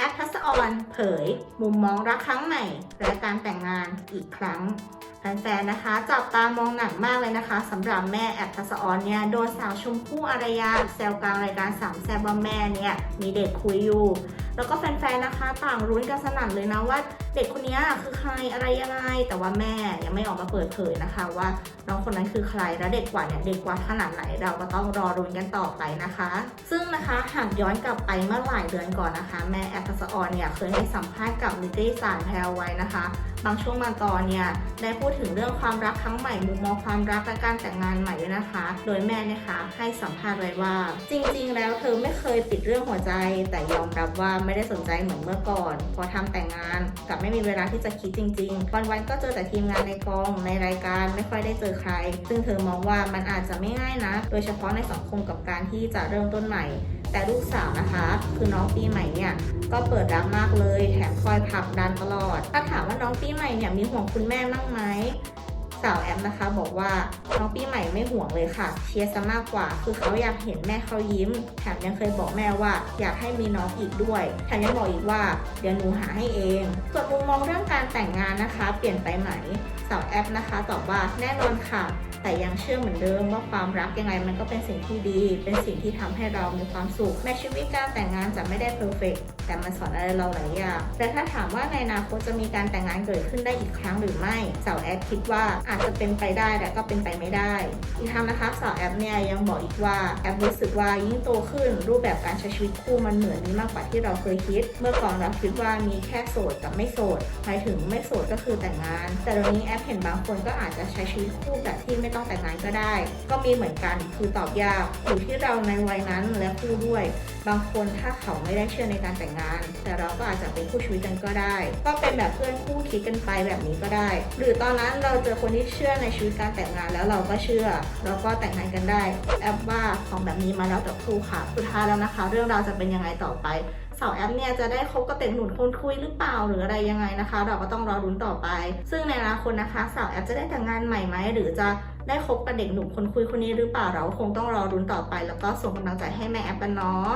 แอปทัศออนเผย มุมมองรักครั้งใหม่ และการแต่งงานอีกครั้งแฟนๆ นะคะ จับตามองหนักมากเลยนะคะสำหรับแม่แอปทัศออนเนี่ยโดนสาวชมพู่อารยาแซวกลางรายการสามแซบว่าแม่เนี่ยมีเด็กคุยอยู่ แล้วก็แฟนๆนะคะ ต่างรุ้นกันสนั่นเลยนะว่า เด็กคนนี้คือใครอะไรยังไง แต่ว่าแม่ยังไม่ออกมาเปิดเผยนะคะ ว่าน้องคนนั้นคือใครและเด็กกว่าเนี่ยเด็กกว่าขนาดไหนเราก็ต้องรอรุ้นกันต่อไปนะคะ ซึ่งนะคะหากย้อนกลับไปเมื่อหลายเดือนก่อนนะคะ แม่แอปทัศออนเนี่ยเคยให้สัมภาษณ์กับนิตยสารแพรไว้นะคะ บางช่วงบางตอนเนี่ยได้พูดถึงเรื่องความรักครั้งใหม่มุมมองความรักและการแต่งงานใหม่ด้วยนะคะ โดยแม่เนะคะให้สัมภาษณ์ไว้ว่า จริง ๆ แล้วเธอไม่เคยปิดเรื่องหัวใจ แต่ยอมรับว่าไม่ได้สนใจเหมือนเมื่อก่อน พอทำแต่งงานกับไม่มีเวลาที่จะคิดจริงๆวันๆก็เจอแต่ทีมงานในกอง ในรายการไม่ค่อยได้เจอใคร ซึ่งเธอมองว่ามันอาจจะไม่ง่ายนะ โดยเฉพาะในสังคมกับการที่จะเริ่มต้นใหม่ แต่ลูกสาวนะคะ คือน้องปีใหม่เนี่ยก็เปิดรับมากเลย แถมคอยผลักดันตลอด ถ้าถามว่าน้องปีใหม่เนี่ยมีห่วงคุณแม่บ้างไหม สาวแอมนะคะ บอกว่าน้องปีใหม่ไม่ห่วงเลยค่ะ เชียร์ซะมากกว่า คือเขาอยากเห็นแม่เขายิ้ม แถมยังเคยบอกแม่ว่า อยากให้มีน้องอีกด้วยแถมยังบอกอีกว่า เดี๋ยวหนูหาให้เอง ส่วนมุมมองเรื่องการแต่งงานนะคะ เปลี่ยนไปไหมสาวแอปนะคะตอบว่าแน่นอนค่ะ แต่ยังเชื่อเหมือนเดิมว่าความรักยังไงมันก็เป็นสิ่งที่ดี เป็นสิ่งที่ทำให้เรามีความสุขแม้ชีวิตการแต่งงานจะไม่ได้เพอร์เฟกแต่มันสอนอะไรเราหลายอย่างแต่ถ้าถามว่าในอนาคตจะมีการแต่งงานเกิดขึ้นได้อีกครั้งหรือไม่สาวแอปคิดว่าอาจจะเป็นไปได้แต่ก็เป็นไปไม่ได้ อีกทั้งนะคะสาวแอปเนี่ยยังบอกอีกว่าแอปรู้สึกว่ายิ่งโตขึ้น รูปแบบการใช้ชีวิตคู่มันเหมือนมีมากกว่าที่เราเคยคิด เมื่อก่อนเราคิดว่ามีแค่โสดกับไม่โสดหมายถึงไม่โสดก็คือแต่งงาน แต่เดี๋ยวนี้แอปเห็นบางคนก็อาจจะใช้ชีวิตคู่แบบที่ไม่ต้องแต่งงานก็ได้ ก็มีเหมือนกันคือตอบยากอยู่ที่เราในวัยนั้นและคู่ด้วย บางคนถ้าเขาไม่ได้เชื่อในการแต่งงาน แต่เราก็อาจจะเป็นคู่ชีวิตกันก็ได้ ก็เป็นแบบเพื่อนคู่คิดกันไปแบบนี้ก็ได้ หรือตอนนั้นเราเจอคนที่เชื่อในชีวิตการแต่งงานแล้วเราก็เชื่อแล้วก็แต่งงานกันได้แอปว่าของแบบนี้มาแล้วแต่ครูค่ะ สุดท้ายแล้วนะคะ เรื่องราวจะเป็นยังไงต่อไปสาวแอปเนี่ยจะได้คบกับเต็กหนุนคนคุยหรือเปล่าหรืออะไรยังไงนะคะ เราก็ต้องรอรุ้นต่อไป ซึ่งในอนาคตนะคะสาวแอปจะได้แต่งงานใหม่ไหมหรือจะได้คบกับเด็กหนุ่มคนคุยคนนี้หรือเปล่าเราคงต้องรอรุ้นต่อไป แล้วก็ส่งกำลังใจให้แม่แอปกันเนาะ